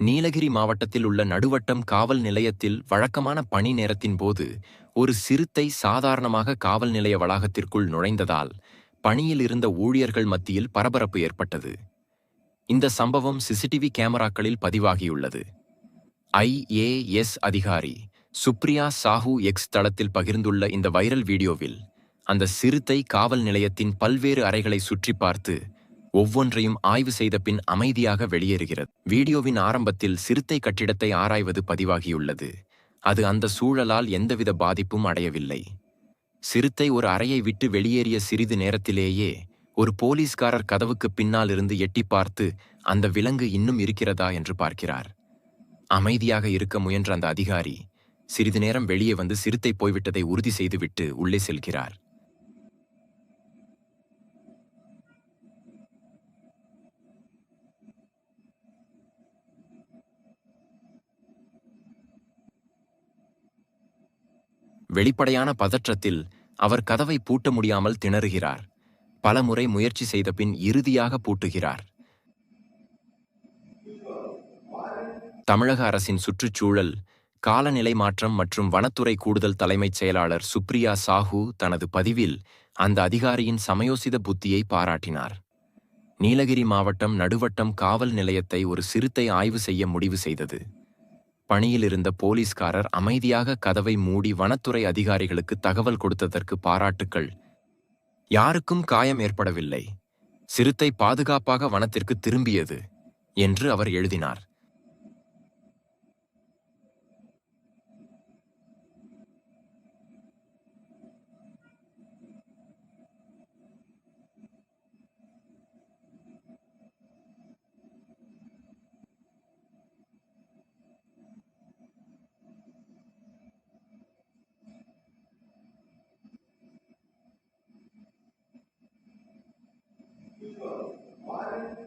நீலகிரி மாவட்டத்தில் உள்ள நடுவட்டம் காவல் நிலையத்தில் வழக்கமான பணி நேரத்தின் போது ஒரு சிறுத்தை சாதாரணமாக காவல் நிலைய வளாகத்திற்குள் நுழைந்ததால் பணியில் இருந்த ஊழியர்கள் மத்தியில் பரபரப்பு ஏற்பட்டது. இந்த சம்பவம் சிசிடிவி கேமராக்களில் பதிவாகியுள்ளது. ஐஏஎஸ் அதிகாரி சுப்ரியா சாஹூ எக்ஸ் தளத்தில் பகிர்ந்துள்ள இந்த வைரல் வீடியோவில் அந்த சிறுத்தை காவல் நிலையத்தின் பல்வேறு அறைகளை சுற்றி பார்த்து ஒவ்வொன்றையும் ஆய்வு செய்த பின் அமைதியாக வெளியேறுகிறது. வீடியோவின் ஆரம்பத்தில் சிறுத்தை கட்டிடத்தை ஆராய்வது பதிவாகியுள்ளது. அது அந்த சூழலால் எந்தவித பாதிப்பும் அடையவில்லை. சிறுத்தை ஒரு அறையை விட்டு வெளியேறிய சிறிது நேரத்திலேயே ஒரு போலீஸ்காரர் கதவுக்கு பின்னால் இருந்து எட்டி பார்த்து அந்த விலங்கு இன்னும் இருக்கிறதா? என்று பார்க்கிறார். அமைதியாக இருக்க முயன்ற அந்த அதிகாரி சிறிது நேரம் வெளியே வந்து சிறுத்தை போய்விட்டதை உறுதி செய்துவிட்டு உள்ளே செல்கிறார். வெளிப்படையான பதற்றத்தில் அவர் கதவை பூட்ட முடியாமல் திணறுகிறார். பலமுறை முயற்சி செய்த பின் இறுதியாக பூட்டுகிறார். தமிழக அரசின் சுற்றுச்சூழல் காலநிலை மாற்றம் மற்றும் வனத்துறை கூடுதல் தலைமைச் செயலாளர் சுப்ரியா சாஹூ தனது பதிவில் அந்த அதிகாரியின் சமயோசித புத்தியை பாராட்டினார். நீலகிரி மாவட்டம் நடுவட்டம் காவல் நிலையத்தை ஒரு சிறுத்தை ஆய்வு செய்ய முடிவு செய்தது. பணியில் இருந்த போலீஸ்காரர் அமைதியாக கதவை மூடி வனத்துறை அதிகாரிகளுக்கு தகவல் கொடுத்ததற்கு பாராட்டுக்கள். யாருக்கும் காயம் ஏற்படவில்லை. சிறுத்தை பாதுகாப்பாக வனத்திற்கு திரும்பியது என்று அவர் எழுதினார். to a modern